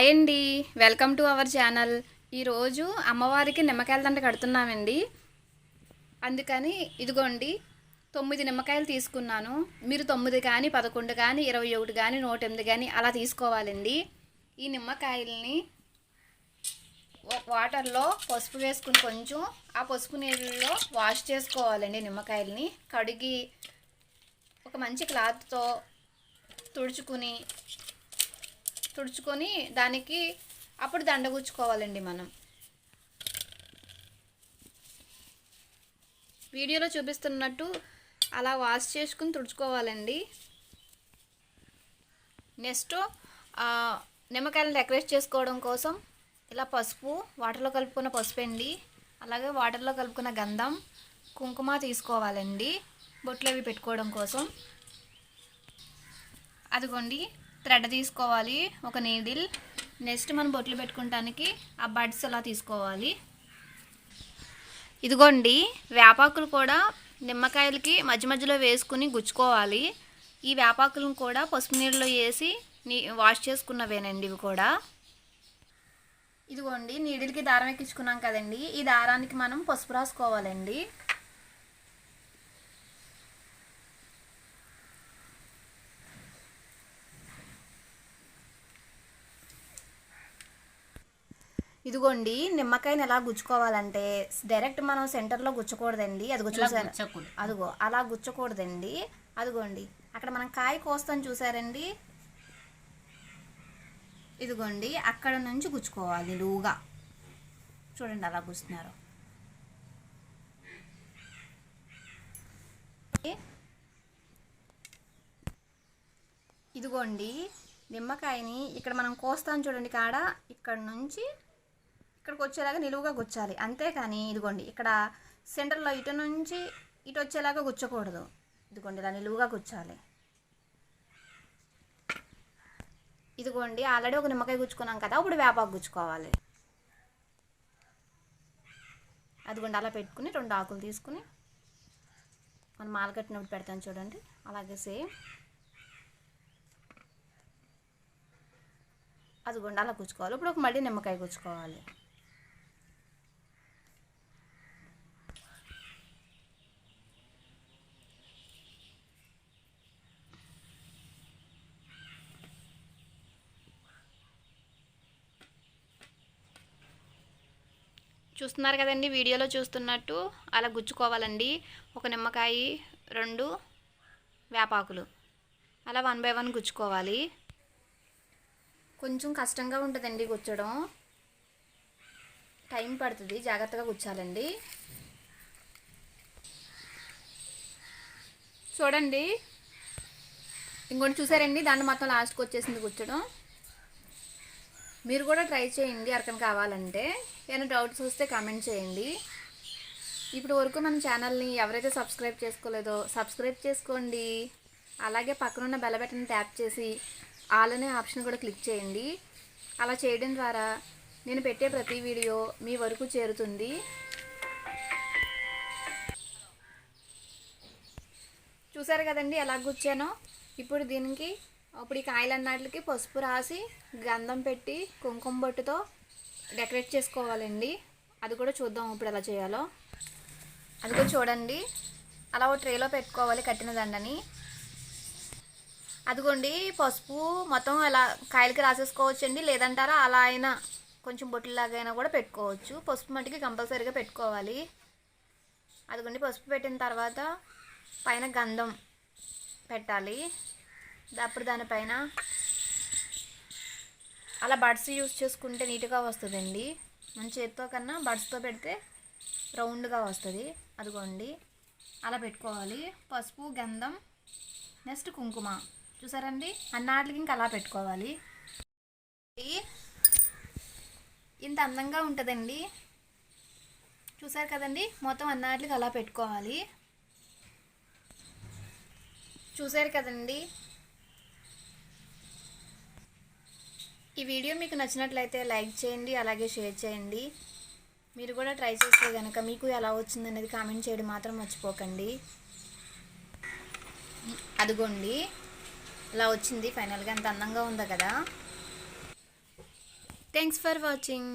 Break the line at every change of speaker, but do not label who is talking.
Hi అండి. Welcome to our channel. ఈరోజు అమ్మవారికి నిమ్మకాయల దండ కడుతున్నామండి. అందుకని ఇదిగోండి తొమ్మిది నిమ్మకాయలు తీసుకున్నాను. మీరు తొమ్మిది కానీ పదకొండు కానీ ఇరవై ఒకటి కానీ నూట ఎనిమిది కానీ అలా తీసుకోవాలండి. ఈ నిమ్మకాయల్ని వాటర్లో పసుపు వేసుకుని కొంచెం ఆ పసుపు నీళ్ళలో వాష్ చేసుకోవాలండి నిమ్మకాయల్ని. కడిగి ఒక మంచి క్లాత్తో తుడుచుకుని తుడుచుకొని దానికి అప్పుడు దండ గుచ్చుకోవాలండి మనం. వీడియోలో చూపిస్తున్నట్టు అలా వాష్ చేసుకుని తుడుచుకోవాలండి. నెక్స్ట్ నిమ్మకాయలను డెకరేట్ చేసుకోవడం కోసం ఇలా పసుపు వాటర్లో కలుపుకున్న పసుపు అండి అలాగే వాటర్లో కలుపుకున్న గంధం కుంకుమ తీసుకోవాలండి. బొట్లు అవి పెట్టుకోవడం కోసం. అదిగోండి. థ్రెడ్ తీసుకోవాలి ఒక నీడిల్. నెక్స్ట్ మనం బొట్లు పెట్టుకోవటానికి ఆ బడ్స్ అలా తీసుకోవాలి. ఇదిగోండి వేపాకులు కూడా నిమ్మకాయలకి మధ్య మధ్యలో వేసుకుని గుచ్చుకోవాలి. ఈ వేపాకులను కూడా పసుపు నీళ్ళలో వేసి నీ వాష్ చేసుకున్నవేనండి ఇవి కూడా. ఇదిగోండి నీడిల్కి దారం ఎక్కించుకున్నాం కదండి. ఈ దారానికి మనం పసుపు రాసుకోవాలండి. ఇదిగోండి నిమ్మకాయని ఎలా గుచ్చుకోవాలంటే డైరెక్ట్ మనం సెంటర్లో గుచ్చకూడదండి. అదిగో చూసారు. అదిగో అలా గుచ్చకూడదండి. అదిగోండి అక్కడ మనం కాయ కోస్తాం చూసారండి? ఇదిగోండి అక్కడ నుంచి గుచ్చుకోవాలి నిలువుగా చూడండి అలా గుచ్చుతున్నారు ఇదిగోండి నిమ్మకాయని ఇక్కడ మనం కోస్తాం చూడండి కాడ. ఇక్కడ నుంచి ఇక్కడికి వచ్చేలాగా నిలువుగా గుచ్చాలి. అంతేకాని ఇదిగోండి ఇక్కడ సెంటర్లో ఇటు నుంచి ఇటు వచ్చేలాగా గుచ్చకూడదు. ఇదిగోండి ఇలా నిలువుగా గుచ్చాలి. ఇదిగోండి ఆల్రెడీ ఒక నిమ్మకాయ గుచ్చుకున్నాం కదా ఇప్పుడు వేపాకు గుచ్చుకోవాలి. అదిగోండి అలా పెట్టుకుని రెండు ఆకులు తీసుకుని మనం మాల కట్టినప్పుడు పెడతాం చూడండి. అలాగే సేమ్. అదిగోండి అలా గుచ్చుకోవాలి. ఇప్పుడు ఒక మళ్ళీ నిమ్మకాయ గుచ్చుకోవాలి. చూస్తున్నారు కదండి వీడియోలో చూస్తున్నట్టు అలా గుచ్చుకోవాలండి. ఒక నిమ్మకాయ రెండు వేపాకులు. అలా వన్ బై వన్ గుచ్చుకోవాలి. కొంచెం కష్టంగా ఉంటుందండి గుచ్చడం. టైం పడుతుంది జాగ్రత్తగా గుచ్చాలండి. చూడండి. ఇంకోటి చూసారండి దాన్ని మొత్తం లాస్ట్కి వచ్చేసింది గుచ్చడం. మీరు కూడా ట్రై చేయండి ఎవరికైనా కావాలంటే. ఏమైనా డౌట్స్ వస్తే కామెంట్ చేయండి. ఇప్పుడు వరకు మన ఛానల్ని ఎవరైతే సబ్స్క్రైబ్ చేసుకోలేదో సబ్స్క్రైబ్ చేసుకోండి. అలాగే పక్కనున్న బెల్ బటన్ ట్యాప్ చేసి ఆల్ అనే ఆప్షన్ కూడా క్లిక్ చేయండి. అలా చేయడం ద్వారా నేను పెట్టే ప్రతి వీడియో మీ వరకు చేరుతుంది. చూసారు కదండి ఎలా గుచ్చానో? ఇప్పుడు దీనికి ఇప్పుడు ఈ కాయలన్నిటికి పసుపు రాసి గంధం పెట్టి కుంకుమ బొట్టుతో డెకరేట్ చేసుకోవాలండి. అది కూడా చూద్దాం ఇప్పుడు ఎలా చేయాలో. అది కూడా చూడండి. అలా ఒక ట్రేలో పెట్టుకోవాలి కట్టిన దండని. అదిగోండి పసుపు మొత్తం అలా కాయలకి రాసేసుకోవచ్చండి. లేదంటారా అలా అయినా కొంచెం బొట్టులాగైనా అయినా కూడా పెట్టుకోవచ్చు. పసుపు మట్టికి కంపల్సరీగా పెట్టుకోవాలి. అదిగోండి పసుపు పెట్టిన తర్వాత పైన గంధం పెట్టాలి. అప్పుడు దానిపైన అలా బడ్స్ యూస్ చేసుకుంటే నీట్గా వస్తుందండి. మన చేతితో కన్నా బడ్స్తో పెడితే రౌండ్గా వస్తుంది. అదిగోండి. అలా పెట్టుకోవాలి. పసుపు గంధం నెక్స్ట్ కుంకుమ. చూసారండి? అన్నాటికి ఇంకా అలా పెట్టుకోవాలి. ఇంత అందంగా ఉంటుందండి. చూసారు కదండి? మొత్తం అన్నాటికి అలా పెట్టుకోవాలి. చూసారు కదండి? ఈ వీడియో మీకు నచ్చినట్లయితే లైక్ చేయండి అలాగే షేర్ చేయండి. మీరు కూడా ట్రై చేస్తే కనుక మీకు ఎలా వచ్చింది అనేది కామెంట్ చేయడం మాత్రం మర్చిపోకండి. అదిగోండి ఇలా వచ్చింది ఫైనల్గా ఎంత అందంగా ఉందా కదా. Thanks for watching